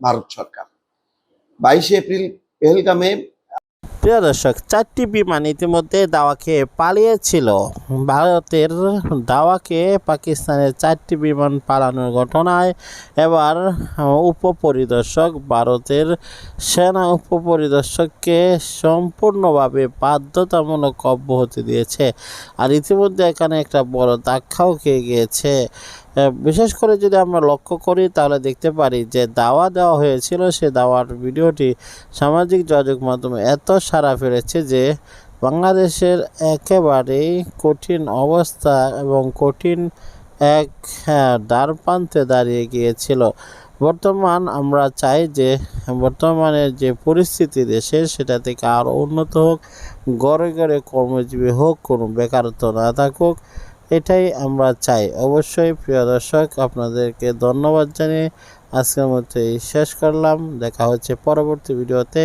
ভারত সরকার। বাইশে এপ্রিল পেহেলগামে প্রিয় দর্শক, চারটি বিমান ইতিমধ্যে দাওয়াকে পালিয়েছিল। ভারতের দাওয়াকে পাকিস্তানের চারটি বিমান পালানোর ঘটনায় এবার উপপরিদর্শক ভারতের সেনা উপপরিদর্শককে সম্পূর্ণভাবে বাধ্যতামূলক অব্যাহতি দিয়েছে। আর ইতিমধ্যে এখানে একটা বড় দাক্ষাও খেয়ে গিয়েছে। বিশেষ করে যদি আমরা লক্ষ্য করি, তাহলে দেখতে পারি যে দাওয়া দেওয়া হয়েছিল, সে দাওয়ার ভিডিওটি সামাজিক যোগাযোগ মাধ্যমে এত সাড়া ফেলেছে যে বাংলাদেশের একেবারেই কঠিন অবস্থা এবং কঠিন এক হ্যাঁ, দ্বারপ্রান্তে দাঁড়িয়ে গিয়েছিল। বর্তমান আমরা চাই যে বর্তমানে যে পরিস্থিতি দেশের সেটা থেকে আরও উন্নত হোক গড়ে গড়ে কর্মজীবী হোক কোনো বেকারত্ব না থাকুক এটাই আমরা চাই। অবশ্যই প্রিয় দর্শক আপনাদেরকে ধন্যবাদ জানিয়ে আজকের মতো শেষ করলাম। দেখা হচ্ছে পরবর্তী ভিডিওতে।